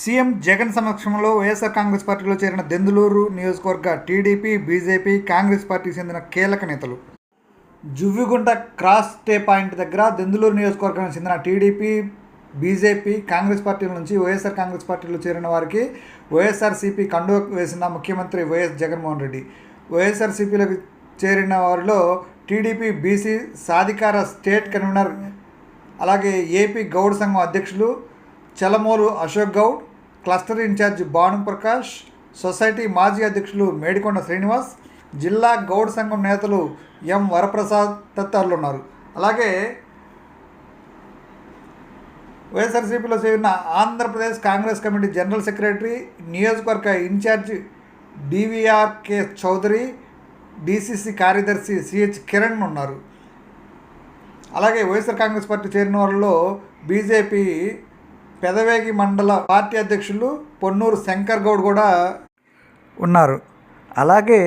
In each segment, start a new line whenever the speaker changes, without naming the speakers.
CM Jagan సమక్షంలో వైఎస్ఆర్ కాంగ్రెస్ పార్టీలో చేరిన దెందులూరు నియోజకవర్గ టీడీపీ బీజేపీ కాంగ్రెస్ పార్టీకి చెందిన కీలక నేతలు. జువ్విగుంట క్రాస్ టే పాయింట్ దగ్గర దెందులూరు నియోజకవర్గానికి చెందిన టీడీపీ బీజేపీ కాంగ్రెస్ పార్టీల నుంచి వైఎస్ఆర్ కాంగ్రెస్ పార్టీలో చేరిన వారికి వైఎస్ఆర్సీపీ కండువ వేసిన ముఖ్యమంత్రి వైఎస్ జగన్మోహన్ రెడ్డి. వైఎస్ఆర్సీపీలోకి చేరిన వారిలో టీడీపీ బీసీ సాధికార స్టేట్ కన్వీనర్ అలాగే ఏపీ గౌడ్ సంఘం అధ్యక్షులు Chalamuru Ashok Goud cluster incharge Bhanu Prakash society మాజీ అధ్యక్షులు మేడికొండ శ్రీనివాస్ జిల్లా గౌడ్ సంఘం నేతలు ఎం వరప్రసాద్ తదితరులు ఉన్నారు. అలాగే వైఎస్ఆర్సీపీలో చేరిన Andhra Pradesh Congress committee general secretary నియోజకవర్గ ఇన్ఛార్జ్ డివిఆర్కే చౌదరి డిసిసి కార్యదర్శి సిహెచ్ కిరణ్ ఉన్నారు. అలాగే వైఎస్ఆర్ కాంగ్రెస్ పార్టీ చేరిన వాళ్ళలో బీజేపీ పెదవేగి మండల పార్టీ అధ్యక్షులు పొన్నూరు శంకర్ గౌడ్ కూడా ఉన్నారు. అలాగే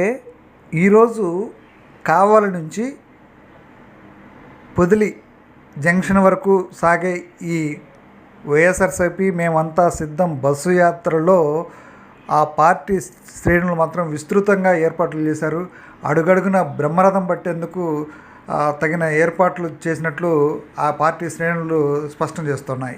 ఈరోజు కావాలి నుంచి పొదిలి జంక్షన్ వరకు సాగే ఈ వైఎస్ఆర్సీపీ మేమంతా సిద్ధం. బస్సు యాత్రలో ఆ పార్టీ శ్రేణులు మాత్రం విస్తృతంగా ఏర్పాట్లు చేశారు. అడుగడుగున బ్రహ్మరథం పట్టేందుకు తగిన ఏర్పాట్లు చేసినట్లు ఆ పార్టీ శ్రేణులు స్పష్టం చేస్తున్నాయి.